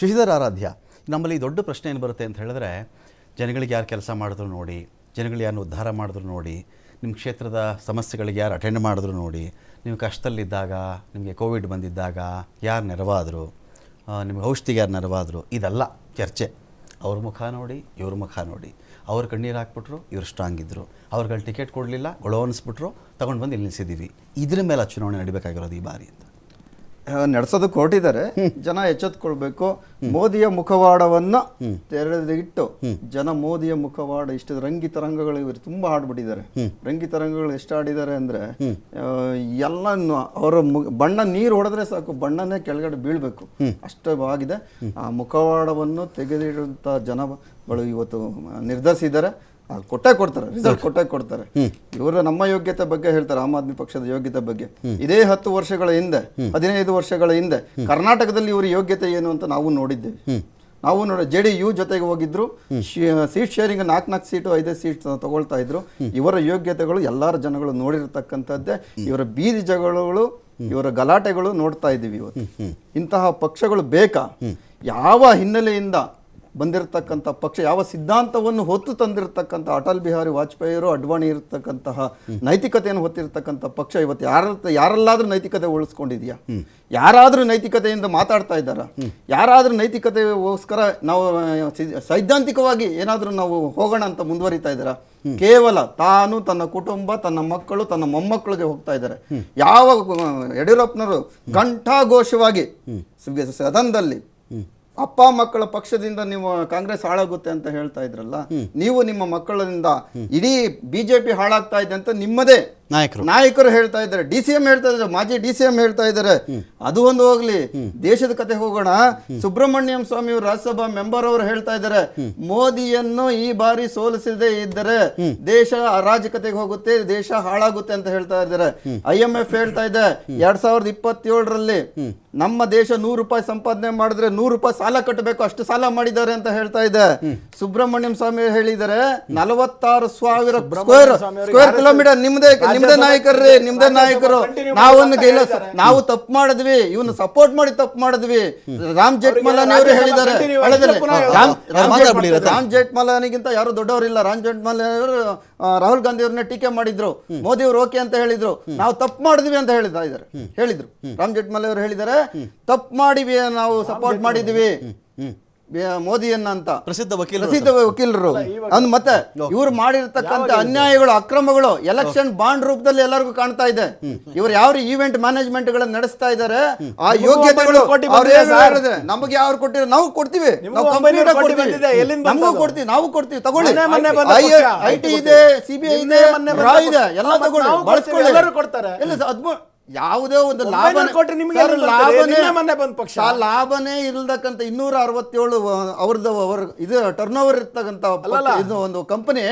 ಶಶಿಧರ್ ಆರಾಧ್ಯ ನಮ್ಮಲ್ಲಿ ದೊಡ್ಡ ಪ್ರಶ್ನೆ ಏನು ಬರುತ್ತೆ ಅಂತ ಹೇಳಿದ್ರೆ, ಜನಗಳಿಗೆ ಯಾರು ಕೆಲಸ ಮಾಡಿದ್ರು ನೋಡಿ, ಜನಗಳು ಯಾರನ್ನು ಉದ್ಧಾರ ಮಾಡಿದ್ರು ನೋಡಿ, ನಿಮ್ಮ ಕ್ಷೇತ್ರದ ಸಮಸ್ಯೆಗಳಿಗೆ ಯಾರು ಅಟೆಂಡ್ ಮಾಡಿದ್ರು ನೋಡಿ, ನೀವು ಕಷ್ಟದಲ್ಲಿದ್ದಾಗ, ನಿಮಗೆ ಕೋವಿಡ್ ಬಂದಿದ್ದಾಗ ಯಾರು ನೆರವಾದರು ನಿಮಗೆ ಔಷಧಿಗೆ ಯಾರು ನೆರವಾದರು, ಇದೆಲ್ಲ ಚರ್ಚೆ. ಅವ್ರ ಮುಖ ನೋಡಿ, ಇವ್ರ ಮುಖ ನೋಡಿ. ಅವ್ರ ಕಣ್ಣೀರು ಹಾಕ್ಬಿಟ್ರು, ಇವ್ರು ಸ್ಟ್ರಾಂಗ್ ಇದ್ದರು ಅವ್ರುಗಳು ಟಿಕೆಟ್ ಕೊಡಲಿಲ್ಲ, ಗೊಳೋ ತಗೊಂಡು ತೊಗೊಂಡು ಬಂದು ಇಲ್ಲಿ ನಿಲ್ಲಿಸಿದ್ದೀವಿ ಇದ್ರ ಮೇಲೆ ಚುನಾವಣೆ ನಡಿಬೇಕಾಗಿರೋದು ಈ ಬಾರಿ ಅಂತ. ನಡೆಸೋದಕ್ಕೆ ಹೊರಟಿದ್ದಾರೆ. ಜನ ಎಚ್ಚೆತ್ಕೊಳ್ಬೇಕು. ಮೋದಿಯ ಮುಖವಾಡವನ್ನ ತೆರೆದಿಟ್ಟು ಜನ ಮೋದಿಯ ಮುಖವಾಡ ಇಷ್ಟು ರಂಗಿ ತರಂಗಗಳು ಇವರು ತುಂಬಾ ಹಾಡ್ಬಿಟ್ಟಿದ್ದಾರೆ. ರಂಗಿ ತರಂಗಗಳು ಎಷ್ಟು ಆಡಿದ್ದಾರೆ ಅಂದ್ರೆ ಎಲ್ಲ ಅವರ ಬಣ್ಣ ನೀರು ಹೊಡೆದ್ರೆ ಸಾಕು, ಬಣ್ಣನೇ ಕೆಳಗಡೆ ಬೀಳ್ಬೇಕು. ಅಷ್ಟು ಆಗಿದೆ. ಆ ಮುಖವಾಡವನ್ನು ತೆಗೆದಿಡುವಂತ ಜನಗಳು ಇವತ್ತು ನಿರ್ಧರಿಸಿದ್ದಾರೆ. ಅದು ಕೊಟ್ಟೆ ಕೊಡ್ತಾರೆ ರಿಸಲ್ಟ್ ಕೊಟ್ಟೆ ಕೊಡ್ತಾರೆ. ಇವರ ನಮ್ಮ ಯೋಗ್ಯತೆ ಬಗ್ಗೆ ಹೇಳ್ತಾರೆ ಆಮ್ ಆದ್ಮಿ ಪಕ್ಷದ ಯೋಗ್ಯತೆ ಬಗ್ಗೆ. ಇದೇ ಹತ್ತು ವರ್ಷಗಳ ಹಿಂದೆ ಹದಿನೈದು ವರ್ಷಗಳ ಹಿಂದೆ ಕರ್ನಾಟಕದಲ್ಲಿ ಇವರ ಯೋಗ್ಯತೆ ಏನು ಅಂತ ನಾವು ನೋಡಿದ್ದೇವೆ. ನಾವು ನೋಡ ಜೆ ಡಿ ಯು ಜೊತೆಗೆ ಹೋಗಿದ್ರು ಸೀಟ್ ಶೇರಿಂಗ್ ನಾಲ್ಕು ನಾಲ್ಕು ಸೀಟು ಐದೈದು ಸೀಟ್ ತಗೊಳ್ತಾ ಇದ್ರು. ಇವರ ಯೋಗ್ಯತೆಗಳು ಎಲ್ಲರ ಜನಗಳು ನೋಡಿರ್ತಕ್ಕಂಥದ್ದೇ ಇವರ ಬೀದಿ ಜಗಳಗಳು ಇವರ ಗಲಾಟೆಗಳು ನೋಡ್ತಾ ಇದ್ದೀವಿ ಇವತ್ತು. ಇಂತಹ ಪಕ್ಷಗಳು ಬೇಕಾ? ಯಾವ ಹಿನ್ನೆಲೆಯಿಂದ ಬಂದಿರತಕ್ಕಂಥ ಪಕ್ಷ ಯಾವ ಸಿದ್ಧಾಂತವನ್ನು ಹೊತ್ತು ತಂದಿರತಕ್ಕಂಥ ಅಟಲ್ ಬಿಹಾರಿ ವಾಜಪೇಯಿಯವರು ಅಡ್ವಾಣಿ ಇರತಕ್ಕಂತಹ ನೈತಿಕತೆಯನ್ನು ಹೊತ್ತಿರತಕ್ಕಂಥ ಪಕ್ಷ ಇವತ್ತು ಯಾರ ಯಾರಲ್ಲಾದ್ರೂ ನೈತಿಕತೆ ಉಳಿಸ್ಕೊಂಡಿದ್ಯಾ? ಯಾರಾದ್ರೂ ನೈತಿಕತೆಯಿಂದ ಮಾತಾಡ್ತಾ ಇದ್ದಾರಾ? ಯಾರಾದ್ರೂ ನೈತಿಕತೆಗೋಸ್ಕರ ನಾವು ಸೈದ್ಧಾಂತಿಕವಾಗಿ ಏನಾದ್ರೂ ನಾವು ಹೋಗೋಣ ಅಂತ ಮುಂದುವರಿತಾ ಇದ್ದಾರಾ? ಕೇವಲ ತಾನು ತನ್ನ ಕುಟುಂಬ ತನ್ನ ಮಕ್ಕಳು ತನ್ನ ಮೊಮ್ಮಕ್ಕಳಿಗೆ ಹೋಗ್ತಾ ಇದ್ದಾರೆ. ಯಾವ ಯಡಿಯೂರಪ್ಪನವರು ಕಂಠಾಘೋಷವಾಗಿ ಸದನದಲ್ಲಿ ಅಪ್ಪ ಮಕ್ಕಳ ಪಕ್ಷದಿಂದ ನೀವು ಕಾಂಗ್ರೆಸ್ ಹಾಳಾಗುತ್ತೆ ಅಂತ ಹೇಳ್ತಾ ಇದ್ರಲ್ಲ ನೀವು ನಿಮ್ಮ ಮಕ್ಕಳಿಂದ ಇಡೀ ಬಿಜೆಪಿ ಹಾಳಾಗ್ತಾ ಇದೆ ಅಂತ ನಿಮ್ಮದೇ ನಾಯಕರು. ನಾಯಕರು ಹೇಳ್ತಾ ಇದ್ದಾರೆ. ಡಿ ಸಿ ಎಂ ಹೇಳ್ತಾ ಇದ್ದಾರೆ. ಮಾಜಿ ಡಿ ಸಿ ಎಂ ಹೇಳ್ತಾ ಇದ್ದಾರೆ. ಅದು ಒಂದು ಹೋಗ್ಲಿ. ದೇಶದ ಕತೆ ಹೋಗೋಣ. ಸುಬ್ರಹ್ಮಣ್ಯಂ ಸ್ವಾಮಿ ಅವರು ರಾಜ್ಯಸಭಾ ಮೆಂಬರ್ ಅವರು ಹೇಳ್ತಾ ಇದ್ದಾರೆ. ಮೋದಿಯನ್ನು ಈ ಬಾರಿ ಸೋಲಿಸದೇ ಇದ್ದರೆ ದೇಶ ಅರಾಜಕತೆಗೆ ಹೋಗುತ್ತೆ ದೇಶ ಹಾಳಾಗುತ್ತೆ ಅಂತ ಹೇಳ್ತಾ ಇದ್ದಾರೆ. ಐ ಎಂ ಎಫ್ ಹೇಳ್ತಾ ಇದೆ. ಎರಡ್ ಸಾವಿರದ ಇಪ್ಪತ್ತೇಳರಲ್ಲಿ ನಮ್ಮ ದೇಶ ನೂರು ರೂಪಾಯಿ ಸಂಪಾದನೆ ಮಾಡಿದ್ರೆ ನೂರು ರೂಪಾಯಿ ಸಾಲ ಕಟ್ಟಬೇಕು ಅಷ್ಟು ಸಾಲ ಮಾಡಿದ್ದಾರೆ ಅಂತ ಹೇಳ್ತಾ ಇದೆ. ಸುಬ್ರಹ್ಮಣ್ಯಂ ಸ್ವಾಮಿ ಹೇಳಿದರೆ ನಲವತ್ತಾರು ಸಾವಿರ ಸ್ಕ್ವೇರ್ ಸ್ಕ್ವೇರ್ ಕಿಲೋಮೀಟರ್ ನಿಮ್ದೇ ನಿಮ್ದೇ ನಾಯಕರ್ರಿ ನಿಮ್ದೇ ನಾಯಕರು. ನಾವೊಂದು ಗೆಲ್ಲ ನಾವು ತಪ್ಪು ಮಾಡಿದ್ವಿ ಇವನು ಸಪೋರ್ಟ್ ಮಾಡಿ ತಪ್ಪು ಮಾಡಿದ್ವಿ. ರಾಮ್ ಜೇಠ್ಮಲಾನಿ ಅವರು ಹೇಳಿದ್ದಾರೆ. ರಾಮ್- ಜೇಠ್ಮಲಾನಿಗಿಂತ ಯಾರು ದೊಡ್ಡವರಿಲ್ಲ. ರಾಮ್ ಜೇಠ್ಮಲಾನಿ ಅವರು ರಾಹುಲ್ ಗಾಂಧಿ ಅವ್ರನ್ನ ಟೀಕೆ ಮಾಡಿದ್ರು. ಮೋದಿ ಅವರು ಓಕೆ ಅಂತ ಹೇಳಿದ್ರು. ನಾವು ತಪ್ಪು ಮಾಡಿದ್ವಿ ಅಂತ ಹೇಳಿದ ಇದ್ದಾರೆ. ಹೇಳಿದ್ರು. ರಾಮ್ ಜೇಠ್ಮಲಾನಿ ಅವರು ಹೇಳಿದ್ದಾರೆ. ತಪ್ಪು ಮಾಡಿವಿ ನಾವು ಸಪೋರ್ಟ್ ಮಾಡಿದ್ವಿ. ಬೆ- ಮೋದಿಯನ್ನ ಅಂತ. ಪ್ರಸಿದ್ಧ ವಕೀಲ ಪ್ರಸಿದ್ಧ ವಕೀಲರು. ಅಂದ್ ಮತ್ತೆ ಇವ್ರು ಮಾಡಿರ್ತಕ್ಕಂಥ ಅನ್ಯಾಯಗಳು ಅಕ್ರಮಗಳು ಎಲೆಕ್ಷನ್ ಬಾಂಡ್ ರೂಪದಲ್ಲಿ ಎಲ್ಲರಿಗೂ ಕಾಣ್ತಾ ಇದೆ. ಇವ್ರು ಯಾವ ಈವೆಂಟ್ ಮ್ಯಾನೇಜ್ಮೆಂಟ್ ಗಳನ್ನ ನಡೆಸ್ತಾ ಇದ್ದಾರೆ ಆ ಯೋಗ್ಯತೆಗಳು ನಮ್ಗೆ ಯಾರು ಕೊಟ್ಟಿರೋ ನಾವು ಕೊಡ್ತೀವಿ. ನಾವು ಕೊಡ್ತೀವಿ. ನಮಗೂ? ಕೊಡ್ತೀವಿ. ನಾವು ಕೊಡ್ತೀವಿ. ತಗೊಳ್ಳಿ. ಐ ಟಿ ಇದೆ ಸಿಬಿಐ ಇದೆ ರಾ. ಎಲ್ಲ ತಗೊಳ್ಳಿ. ಬಳಸ್ಕೊಳ್ಳಿ. ಎಲ್ಲರೂ ಕೊಡ್ತಾರೆ. ಇಲ್ಲ ಹದ್ಮೂರು ಯಾವುದೇ ಒಂದು ಲಾಭ ಕೊಟ್ಟರೆ ನಿಮಗೆ ಲಾಭನೇ ಬಂದ ಪಕ್ಷ. ಲಾಭನೇ ಇಲ್ದಕ್ಕಂತ ಇನ್ನೂರ ಅರವತ್ತೇಳು ಅವ್ರದ್ದು ಅವ್ರ ಇದು ಟರ್ನ್ ಓವರ್ ಇರ್ತಕ್ಕಂಥ ಇದು ಒಂದು ಕಂಪನಿ.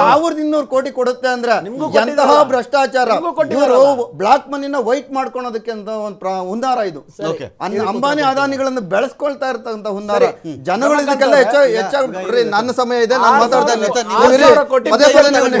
ಸಾವಿರದ ಇನ್ನೂರು ಕೋಟಿ ಕೊಡುತ್ತೆ ಅಂದ್ರೆ ಎಂತಹ ಭ್ರಷ್ಟಾಚಾರ? ಇವರು? ಬ್ಲಾಕ್ ಮನಿನ ವೈಟ್ ಮಾಡ್ಕೊಳೋದಕ್ಕೆ ಅಂತ ಒಂದು ಪ್ರ- ಹುನ್ನಾರ ಇದು. ಅಂಬಾನಿ ಅದಾನಿಗಳನ್ನು ಬೆಳೆಸ್ಕೊಳ್ತಾ ಇರ್ತಕ್ಕಂಥ ಹುನ್ನಾರ. ಜನಗಳು ಇದಕ್ಕೆಲ್ಲ ಹೆಚ್ಚು ಹೆಚ್ಚಾಗಿ ಬಿಡ್ರಿ ನನ್ನ ಸಮಯ ಇದೆ ನಾನು ಮಾತಾಡ್ತಾ.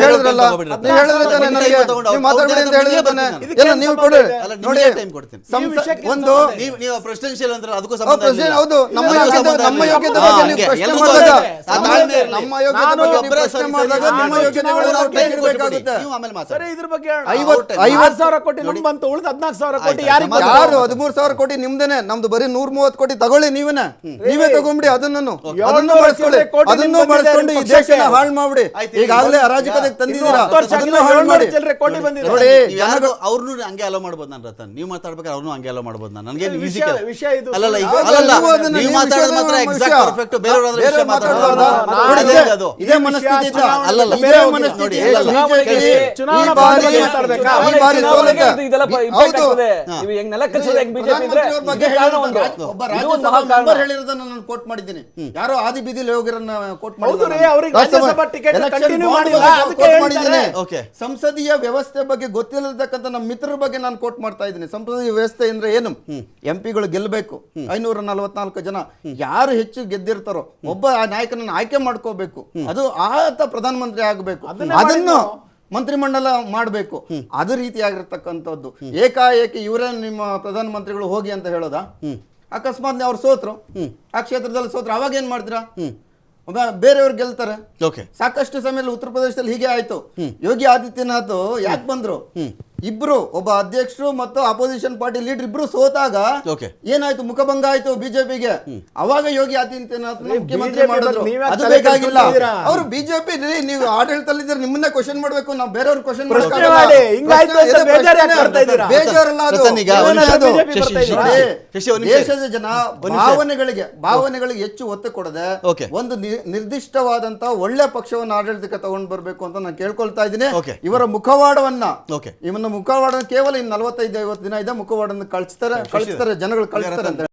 ಹೇಳಿದ್ರಲ್ಲ. ನೀವು ಹೇಳಿದ್ರೆ ನನಗೆ ನೀವು ಮಾತಾಡ್ಬೇಡಿ ಅಂತ ಹೇಳಿದ್ರೆ ಎಲ್ಲ ನೀವು ಕೊಡಿ. ನೋಡಿ time ಕೊಡ್ತೀನಿ. ಸಂಸ- ಈ ವಿಷಯಕ್ಕೆ ಒಂದು ನೀವು ನೀವು ಪ್ರೆಸಿಡೆನ್ಷಿಯಲ್ ಅಂದ್ರೆ ಅದಕ್ಕೂ ಸಂಬಂಧ ಇಲ್ಲ. ಹೌದು ನಮ್ಮ ನಿಮ್ಗೂ ಯೋಗ್ಯತೆ ನಮ್ಮ ಇಲ್ಲ. ಯೋಗ್ಯತೆ ಬಗ್ಗೆ ನೀವು ಪ್ರಶ್ನೆ ಎಲ್ರಿಗೂ ಮಾಡಿದಾಗ ತಾಳ್ಮೆ ನಮ್ಮ ಯೋಗ್ಯತೆ ಬಗ್ಗೆ ನೀವು ಪ್ರಶ್ನೆ ಸರಿ, ಮಾಡಿದಾಗ ನಿಮ್ಮ ನಾನು ಯೋಗ್ಯತೆಗಳು ನಾವು ಚುನಾವಣೆ ನೀವು ಆಮೇಲೆ ಮಾತಾಡಿ. ಸರಿ ಇದ್ರ ಬಗ್ಗೆ ಹೇಳೋಣ. ಐವತ್ತು- ಆರು ಐವತ್ತು- ಸಾವಿರ ಕೋಟಿ ನಮ್ಗೆ ಬಂತು ಉಳಿದ ಹದಿನಾಲ್ಕು ಸಾವಿರ ಕೋಟಿ ಆಯ್ತು, ಯಾರಿಗೆ ಬಂತು? ಯಾರು? ಹದಿಮೂರು ಸಾವಿರ ಕೋಟಿ ನಿಮ್ದೇನೆ. ನಮ್ದು ಬರೀ ನೂರ್ ಮೂವತ್ತು ಕೋಟಿ ತಗೊಳ್ಳಿ ನೀವೇನೆ. ನೀವೇ ತಗೊಂಬಿಡಿ ಅದನ್ನು ಅದನ್ನು ಏಳ್ನೂರು ಬಳಸ್ಕೊಳ್ಳಿ. ಕೋಟಿ ಅದನ್ನು ನಿಮ್ಗೆ ಬಳಸ್ಕೊಂಡು ಈ. ದೇಶನ ಹಾಳು ಮಾಡ್ಬಿಡಿ ಆಯ್ತು, ಈಗಾಗಲೇ ಅರಾಜಕತೆಗೆ ತಂದಿದ್ದೀರಾ. ಇನ್ನು ಹತ್ತು ವರ್ಷ ಅದನ್ನು ಆಗಿಲ್ಲ, ಹಾಳು ಏಳ್ನೂರು ಮಾಡಿ. ಚಿಲ್ಲರೆ ಕೋಟಿ ಬಂದಿದೆ. ನೋಡಿ ಅವ್ರನ್ನೂ ಹಂಗೆ ಅಲೋ ಮಾಡ್ಬೋದು ನಾನು ರತನ್. ನೀವು ಮಾತಾಡ್ಬೇಕಾದ್ರೆ ಅವನು ಹಂಗೆ ಅಲೋ ಮಾಡ್ಬೋದು ನಾನು. ನನಗೆ ಈಸಿ ವಿಷಯ- ವಿಷಯ ಇದು. ಅಲ್ಲಲ್ಲ ಈಗ- ಅಲ್ಲಲ್ಲ ನೀವು ಅದನ್ನ ನೀವು ನೀವು ಮಾತಾಡೋದು ಮಾತ್ರ ಎಕ್ಸಾಕ್ಟ್ ಪರ್ಫೆಕ್ಟ್ ಬೇರೆ ಬೇರೆ ವಿಷಯ ಮಾತಾಡೋದು. ಮಾತಾಡೋದು ನೋಡಿ, ಅದೇ ಅದು. ಇದೇ ಮನಸ್ಥಿತಿ ಚುನಾವಣೆ ಅಲ್ಲಲ್ಲ, ಬೇರೆ ಇದೇ ಮನಸ್ಥಿತಿ ನೋಡಿ, ಇಲ್ಲ. BJP ಚುನಾವಣಾ ಈ ಬಾರಿ ಬಗ್ಗೆ ಮಾತಾಡ್ಬೇಕಾ? ಈ ಬಾರಿ ಚುನಾವಣೆಗೆ ಸೋಲುತ್ತೆ. ಇದೆಲ್ಲ ಇmpact ಹೌದು. ಆಗ್ತದೆ. ನೀವು ಹೆಂಗ್ ನೆಲ ಕಚ್ಚೋದು ಹೆಂಗ್ ಬಿಜೆಪಿ ಇದ್ರೆ ಪ್ರಧಾನಮಂತ್ರಿಯವ್ರ ಬಗ್ಗೆ ಇದಕ್ಕೆ ಕಾರಣ ಒಂದು. ಒಬ್ಬ ಇದು ಒಂದು ರಾಜ್ಯಸಭಾ ಮೆಂಬರ್ ಹೇಳಿರೋದನ್ನ ನಾನು ಕೋಟ್ ಮಾಡಿದ್ದೀನಿ. ಯಾರೋ ಆದಿ ಬೀದಿಲಿ ಹೋಗಿರೋನ್ನ ಕೋಟ್ ಹೌದು ರೀ, ಅವ್ರಿಗೆ ರಾಜ್ಯಸಭಾ ಟಿಕೆಟ್ continue ಮಾಡಿಲ್ಲ, ಅದಕ್ಕೆ ಹೇಳ್ತಾರೆ. ಸಂಸದೀಯ ವ್ಯವಸ್ಥೆ ಬಗ್ಗೆ ಗೊತ್ತಿಲ್ಲತಕ್ಕಂಥ ನಮ್ಮ ಮಿತ್ರರ ಬಗ್ಗೆ ನಾನು ಕೋಟ್ ಮಾಡ್ತಾ ಇದ್ದೀನಿ. ಸಂಸದೀಯ ವ್ಯವಸ್ಥೆ ಅಂದ್ರೆ ಏನು? ಎಂ ಪಿಗಳು ಗೆಲ್ಲಬೇಕು ಐನೂರ ನಲವತ್ನಾಲ್ಕು ಜನ ಯಾರು ಹೆಚ್ಚು ಗೆದ್ದಿರ್ತಾರೋ ಒಬ್ಬ ಆ ನಾಯಕನನ್ನ ಆಯ್ಕೆ ಮಾಡ್ಕೋಬೇಕು. ಅದು ಆತ ಪ್ರಧಾನಮಂತ್ರಿ ಆಗಬೇಕು. ಅದನ್ನು ಮಂತ್ರಿಮಂಡಲ ಮಾಡಬೇಕು. ಅದು ರೀತಿಯಾಗಿರ್ತಕ್ಕಂಥದ್ದು. ಏಕಾಏಕಿ ಇವರೇ ನಿಮ್ಮ ಪ್ರಧಾನಮಂತ್ರಿಗಳು ಹೋಗಿ ಅಂತ ಹೇಳೋದಾ? ಅಕಸ್ಮಾತ್ ಅವ್ರು ಸೋತ್ರು? ಆ ಕ್ಷೇತ್ರದಲ್ಲಿ ಸೋತ್ರ. ಅವಾಗ ಏನ್ ಮಾಡ್ತೀರಾ? ಬೇರೆಯವ್ರು ಗೆಲ್ತಾರೆ. ಓಕೆ. ಸಾಕಷ್ಟು ಸಮಯದಲ್ಲಿ ಉತ್ತರ ಪ್ರದೇಶದಲ್ಲಿ ಹೀಗೆ ಆಯ್ತು. ಯೋಗಿ ಆದಿತ್ಯನಾಥ್ ಯಾಕೆ ಬಂದ್ರು? ಇಬ್ರು ಒಬ್ಬ ಅಧ್ಯಕ್ಷರು ಮತ್ತು ಅಪೋಸಿಷನ್ ಪಾರ್ಟಿ ಲೀಡರ್ ಇಬ್ರು ಸೋತಾಗ Okay. ಏನಾಯ್ತು ಮುಖಭಂಗ ಆಯ್ತು ಬಿಜೆಪಿಗೆ ಅವಾಗ ಯೋಗಿ ಆದಿತ್ಯನಾಥ್ ಮುಖ್ಯಮಂತ್ರಿ BJP ಮಾಡಿದ್ರು ಬಗ್ಗೆ ನೀವ್ಯಾಕ್ ಅದು ತಲೆ ಬೇಕಾಗಿಲ್ಲ? ಅವರು ಬಿಜೆಪಿ ನೀವು ಆಡಳಿತದಲ್ಲಿದ್ರೆ ನಿಮ್ಮನ್ನ ಕ್ವಶನ್ ಮಾಡ್ಬೇಕು ನಾವು ಬೇರೆಯವ್ರ ಕ್ವಶನ್ ಪ್ರಶ್ನೆ ಮಾಡಿ, ಹಿಂಗಾಯ್ತು ಅಂತ ಬೇಜಾರ್ ಯಾಕ್ ಪಡ್ತಾ ಇದ್ದೀರಾ? ಬೇಜಾರಲ್ಲ ಅದು ರತನ್ ಈಗ ಒಂದ್ ಏನಾದ್ರು ಅದು? ಶಶಿ, ಬರ್ತಾ ಇದ್ದೀರಾ? ನೋಡಿ, ಶಶಿ, ಒಂದ್ ನಿಮಿಷ. ದೇಶದ ಜನ ನಿಮಿಷ. ಭಾವನೆಗಳಿಗೆ ಭಾವನೆಗಳಿಗೆ ಹೆಚ್ಚು ಒತ್ತು ಕೊಡದೆ Okay. ಒಂದು ನಿ- ನಿರ್ದಿಷ್ಟವಾದಂತ ಒಳ್ಳೆ ಪಕ್ಷವನ್ನು ಆಡಳಿತಕ್ಕೆ ತಗೊಂಡು ಬರಬೇಕು ಅಂತ ನಾನು ಕೇಳ್ಕೊಳ್ತಾ ಇದ್ದೀನಿ Okay. ಇವರ ಮುಖವಾಡವನ್ನ Okay. ಇವನ್ನ ಮುಖವಾಡ ಕೇವಲ ಇನ್ನು ನಲವತ್ತೈದು ಐವತ್ತು ದಿನ ಇದೆ ಮುಖವಾಡನ್ನು ಕಳಿಸ್ತಾರೆ ಕಳಿಸ್ತಾರೆ ಜನಗಳು ಕಳಿಸ್ತಾರೆ ಅಂತ